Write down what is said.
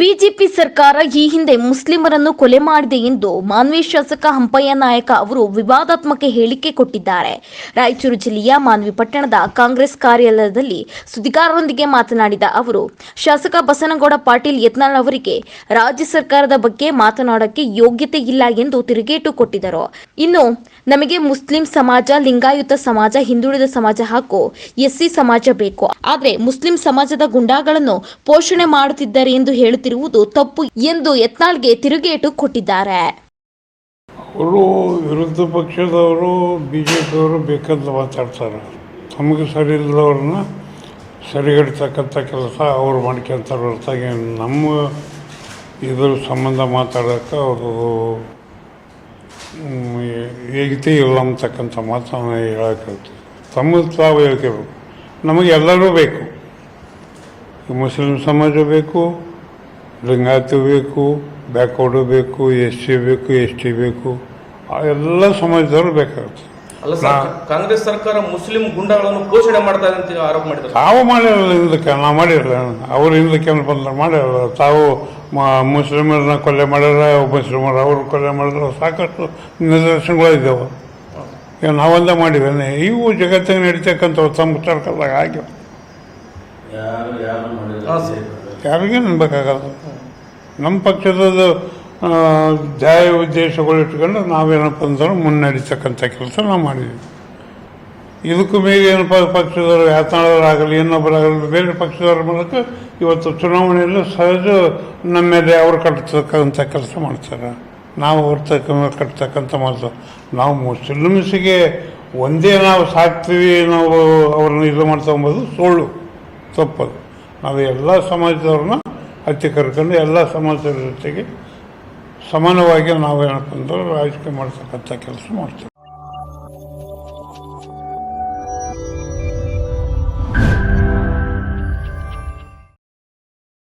BJP ಸರ್ಕಾರ ಈ ಹಿಂದೆ ಮುಸ್ಲಿಮರನ್ನು ಕೊಲೆ ಮಾಡಿದೆ ಎಂದು ಮಾನ್ವಿ ಶಾಸಕ ಹಂಪಯ್ಯ ನಾಯಕ ಅವರು ವಿವಾದಾತ್ಮಕ ಹೇಳಿಕೆ ಕೊಟ್ಟಿದ್ದಾರೆ. ರಾಯಚೂರು ಜಿಲ್ಲೆಯ ಮಾನ್ವಿ ಪಟ್ಟಣದ ಕಾಂಗ್ರೆಸ್ ಕಾರ್ಯಾಲಯದಲ್ಲಿ ಸುದ್ದಿಗಾರರೊಂದಿಗೆ ಮಾತನಾಡಿದ ಅವರು, ಶಾಸಕ ಬಸನಗೌಡ ಪಾಟೀಲ್ ಯತ್ನಾಳ್ ಅವರಿಗೆ ರಾಜ್ಯ ಸರ್ಕಾರದ ಬಗ್ಗೆ ಮಾತನಾಡಕ್ಕೆ ಯೋಗ್ಯತೆ ಇಲ್ಲ ಎಂದು ತಿರುಗೇಟು ಕೊಟ್ಟಿದ್ದರು. ಇನ್ನು ನಮಗೆ ಮುಸ್ಲಿಂ ಸಮಾಜ, ಲಿಂಗಾಯುತ ಸಮಾಜ, ಹಿಂದುಳಿದ ಸಮಾಜ ಹಾಗೂ ಎಸ್ಸಿ ಸಮಾಜ ಬೇಕು. ಆದರೆ ಮುಸ್ಲಿಂ ಸಮಾಜದ ಗುಂಡಾಗಳನ್ನು ಪೋಷಣೆ ಮಾಡುತ್ತಿದ್ದಾರೆ ಎಂದು ಹೇಳುತ್ತಿರುವುದು ತಪ್ಪು ಎಂದು ಯತ್ನಾಳ್ಗೆ ತಿರುಗೇಟು ಕೊಟ್ಟಿದ್ದಾರೆ. ಅವರು ವಿರೋಧ ಪಕ್ಷದವರು ಬಿ ಜೆ ಬೇಕಂತ ಮಾತಾಡ್ತಾರೆ. ತಮಗೆ ಸರಿ ಇಲ್ಲದವ್ರನ್ನ ಸರಿಗಡಿತಕ್ಕಂಥ ಕೆಲಸ ಅವ್ರು ಮಾಡ್ಕೊಂತಾರೆ ಹೊರತಾಗಿ ನಮ್ಮ ಇದ್ರ ಸಂಬಂಧ ಮಾತಾಡೋಕ್ಕೆ ಅವರು ಏಗತಿ ಇಲ್ಲ ಅಂತಕ್ಕಂಥ ಮಾತನ್ನು ಹೇಳಕ್ಕೆ ತಮ್ಮ ತಾವು ಹೇಳ್ಕೋಬೇಕು. ನಮಗೆ ಎಲ್ಲರೂ ಬೇಕು. ಮುಸ್ಲಿಂ ಸಮಾಜ ಬೇಕು. ಲಿಂಗಾಯತ ಬೇಕು ಬ್ಯಾಕ್ವರ್ಡು ಬೇಕು ಎಸ್ ಸಿ ಬೇಕು ಎಸ್ ಟಿ ಬೇಕು ಆ ಎಲ್ಲ ಸಮಾಜದವರು ಬೇಕಾಗುತ್ತೆ. ಅಲ್ಲ ಸರ್ ಕಾಂಗ್ರೆಸ್ ಸರ್ಕಾರ ಮುಸ್ಲಿಂ ಗುಂಡಗಳನ್ನು ಪೋಷಣೆ ಮಾಡ್ತಾರೆ ಇದೆ ಅಂತ ಆರೋಪ ಮಾಡಿದ್ದಾರೆ. ತಾವು ಮಾಡಿರಲ್ಲ ಹಿಂದಕ್ಕೆ ನಾವು ಮಾಡಿರಲ್ಲ. ಅವ್ರು ಹಿಂದಕ್ಕೆ ಬಂದ್ರೆ ಮಾಡಿರಲ್ಲ. ತಾವು ಮ- ಮುಸ್ಲಿಮರನ್ನ ಕೊಲೆ ಮಾಡ್ಯಾರ ಮುಸ್ಲಿಮರು ಅವರು ಕೊಲೆ ಮಾಡಿದ್ರೆ ಸಾಕಷ್ಟು ನಿದರ್ಶನಗಳು ಇದ್ದಾವೆ ಈಗ ನಾವೊಂದೇ ಮಾಡಿದ್ದೇನೆ. ಇವು ಜಗತ್ತಿಗೆ ನಡೀತಕ್ಕಂಥ ತಮ್ಮ ಸರ್ಕಾರದಾಗ ಆಗಿವೆ ಹಾ, ಸರ್. ಯಾರಿಗೇನು ಅನ್ಬೇಕಾಗಲ್ಲ ನಮ್ಮ ಪಕ್ಷದ ಧ್ಯಾಯ ಉದ್ದೇಶಗಳು ಇಟ್ಕೊಂಡು ನಾವೇನಪ್ಪ ಅಂದ್ರೆ ಮುನ್ನಡೀತಕ್ಕಂಥ ಕೆಲಸ ನಾವು ಮಾಡಿದ್ವಿ ಇದಕ್ಕೂ ಮೇಲೆ ಏನಪ್ಪ ಪಕ್ಷದವರು ಯಾತನಾಳರಾಗಲಿ, ಇನ್ನೊಬ್ಬರಾಗಲಿ, ಬೇರೆ ಪಕ್ಷದವರ ಮೂಲಕ ಇವತ್ತು ಚುನಾವಣೆಯಲ್ಲೂ ಸಹಜ ನಮ್ಮ ಮೇಲೆ ಅವ್ರು ಕಟ್ತಕ್ಕಂಥ ಕೆಲಸ ಮಾಡ್ತಾರೆ. ನಾವು ಅವ್ರ ತಕ್ಕ ಕಟ್ತಕ್ಕಂಥ ಮಾತು. ನಾವು ಮುಸ್ಲಿಮ್ಸಿಗೆ ಒಂದೇ ನಾವು ಸಾಕ್ತೀವಿ ನಾವು ಅವ್ರನ್ನ ಇದು ಮಾಡ್ತಾ ಸುಳ್ಳು, ತಪ್ಪದು. ನಾವು ಎಲ್ಲ ಸಮಾಜದವ್ರನ್ನ ಹತ್ತಿ ಕರ್ಕೊಂಡು ಎಲ್ಲ ಸಮಾಜದ ಜೊತೆಗೆ ಸಮಾನವಾಗಿ ನಾವು ಏನಪ್ಪ ಅಂದ್ರೆ ರಾಜಕೀಯ ಮಾಡ್ತಕ್ಕಂಥ ಕೆಲಸ ಮಾಡ್ತೀವಿ.